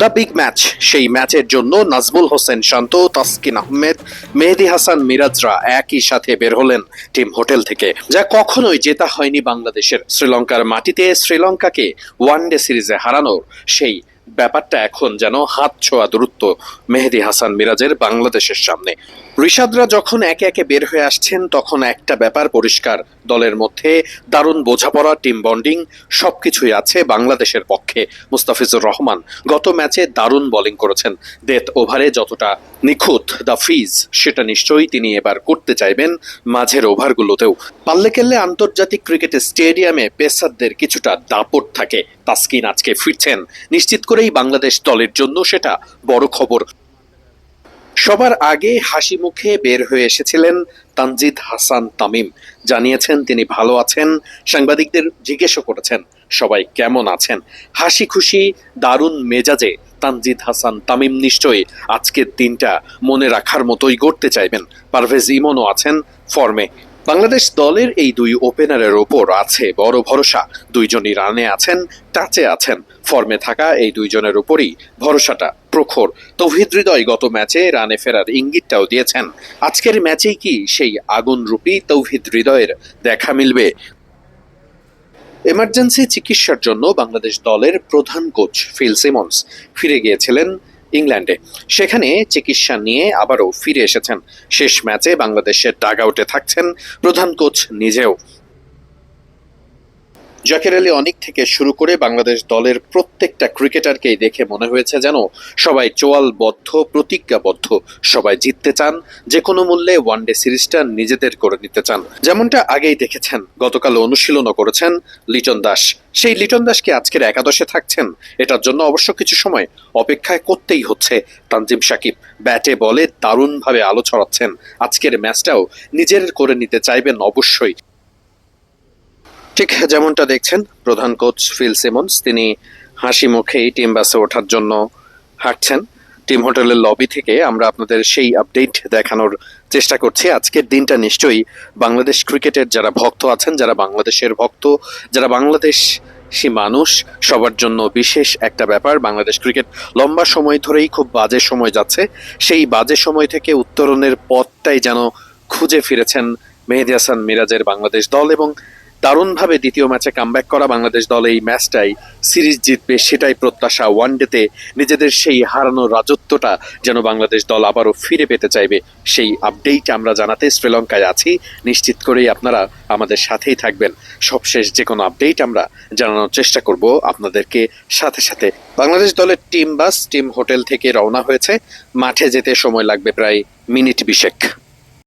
The big match. সেই ম্যাচের জন্য নাজমুল হোসেন শান্ত, তাসকিন আহমেদ, মেহেদি হাসান, মিরাজরা একই সাথে বের হলেন টিম হোটেল থেকে, যা কখনোই জেতা হয়নি বাংলাদেশের। শ্রীলঙ্কার মাটিতে শ্রীলঙ্কাকে ওয়ানডে সিরিজে হারানোর সেই ব্যাপারটা এখন যেন হাত ছোঁয়া দূরত্ব মেহেদি হাসান মিরাজের বাংলাদেশের সামনে। ঋষাদরা যখন একে একে বের হয়ে আসছেন, তখন একটা ব্যাপার পরিষ্কার। দলের মধ্যে দারুণ বোঝাপড়া, টিম বন্ডিং সবকিছুই আছে বাংলাদেশের পক্ষে, মুস্তাফিজুর রহমান। গত ম্যাচে দারুণ বোলিং করেছেন। ডেথ ওভারে যতটা নিখুঁত, দ্য ফিজ সেটা নিশ্চয়ই তিনি এবার করতে চাইবেন মাঝের ওভারগুলোতেও। পাল্লে কেল্লে আন্তর্জাতিক ক্রিকেট স্টেডিয়ামে পেসারদের কিছুটা দাপট থাকে। তাসকিন আজকে ফিরছেন। নিশ্চিত করেই বাংলাদেশ দলের জন্য সেটা বড় খবর। সবার আগে হাসি মুখে বের হয়ে এসেছিলেন তানজিদ হাসান তামিম। জানিয়েছেন তিনি ভালো আছেন, সাংবাদিকদের জিজ্ঞেসও করেছেন, সবাই কেমন আছেন? হাসি খুশি, দারুণ মেজাজে তানজিদ হাসান তামিম নিশ্চয়ই আজকের দিনটা মনে রাখার মতোই গড়তে চাইবেন। পারভেজ ইমনও আছেন ফর্মে। বাংলাদেশ দলের এই দুই ওপেনারের ওপর আছে বড় ভরসা। দুইজনই রানে আছেন, টাচে আছেন। ফর্মে থাকা এই দুইজনের উপরই ভরসাটা প্রখর। তৌহিদ গত ম্যাচে রানে ফেরার ইঙ্গিতটাও দিয়েছেন। আজকের ম্যাচেই কি সেই আগুন রূপী তৌহিদ দেখা মিলবে? এমার্জেন্সি চিকিৎসার জন্য বাংলাদেশ দলের প্রধান কোচ ফিল সিমন্স ফিরে গিয়েছিলেন ইংল্যান্ডে। সেখানে চিকিৎসা নিয়ে আবারও ফিরে এসেছেন। শেষ ম্যাচে বাংলাদেশের ডাগ আউটে থাকছেন প্রধান কোচ নিজেও। জাকের আলী অনেক থেকে শুরু করে বাংলাদেশ দলের প্রত্যেকটা ক্রিকেটারকেই দেখে মনে হয়েছে যেন সবাই চোয়ালবদ্ধ, প্রতিজ্ঞাবদ্ধ, সবাই জিততে চান যে কোনো মূল্যে ওয়ানডে সিরিজটা নিজেদের করে নিতে চান। যেমনটা আগেই দেখেছেন গতকাল অনুশীলনও করেছেন লিটন দাস। সেই লিটন দাসকে আজকের একাদশে থাকছেন? এটার জন্য অবশ্য কিছু সময় অপেক্ষায় করতেই হচ্ছে। তানজিম সাকিব ব্যাটে বলে দারুণভাবে আলো ছড়াচ্ছেন। আজকের ম্যাচটাও নিজের করে নিতে চাইবেন অবশ্যই। ঠিক যেমনটা দেখছেন, প্রধান কোচ ফিল সিমন্স, তিনি হাসি মুখেই টিম বাসে ওঠার জন্য হাঁটছেন। টিম হোটেলের লবি থেকে আমরা আপনাদের সেই আপডেট দেখানোর চেষ্টা করছি। আজকের দিনটা নিশ্চয়ই বাংলাদেশ ক্রিকেটের যারা ভক্ত আছেন, যারা বাংলাদেশের ভক্ত, যারা বাংলাদেশ সে মানুষ, সবার জন্য বিশেষ একটা ব্যাপার। বাংলাদেশ ক্রিকেট লম্বা সময় ধরেই খুব বাজে সময় যাচ্ছে। সেই বাজে সময় থেকে উত্তরণের পথটাই যেন খুঁজে ফিরেছেন মেহেদি হাসান মিরাজের বাংলাদেশ দল এবং দারুণভাবে দ্বিতীয় ম্যাচে কামব্যাক করা বাংলাদেশ দল এই ম্যাচটাই সিরিজ জিতবে সেটাই প্রত্যাশা ওয়ানডেতে। নিজেদের সেই হারানো রাজত্বটা যেন বাংলাদেশ দল আবারও ফিরে পেতে চাইবে, সেই আপডেট আমরা জানাতে শ্রীলঙ্কায় আছি। নিশ্চিত করেই আপনারা আমাদের সাথেই থাকবেন। সবশেষ যে কোনো আপডেট আমরা জানানোর চেষ্টা করব আপনাদেরকে সাথে সাথে। বাংলাদেশ দলের টিম বাস টিম হোটেল থেকে রওনা হয়েছে। মাঠে যেতে সময় লাগবে প্রায় মিনিট বিশেক।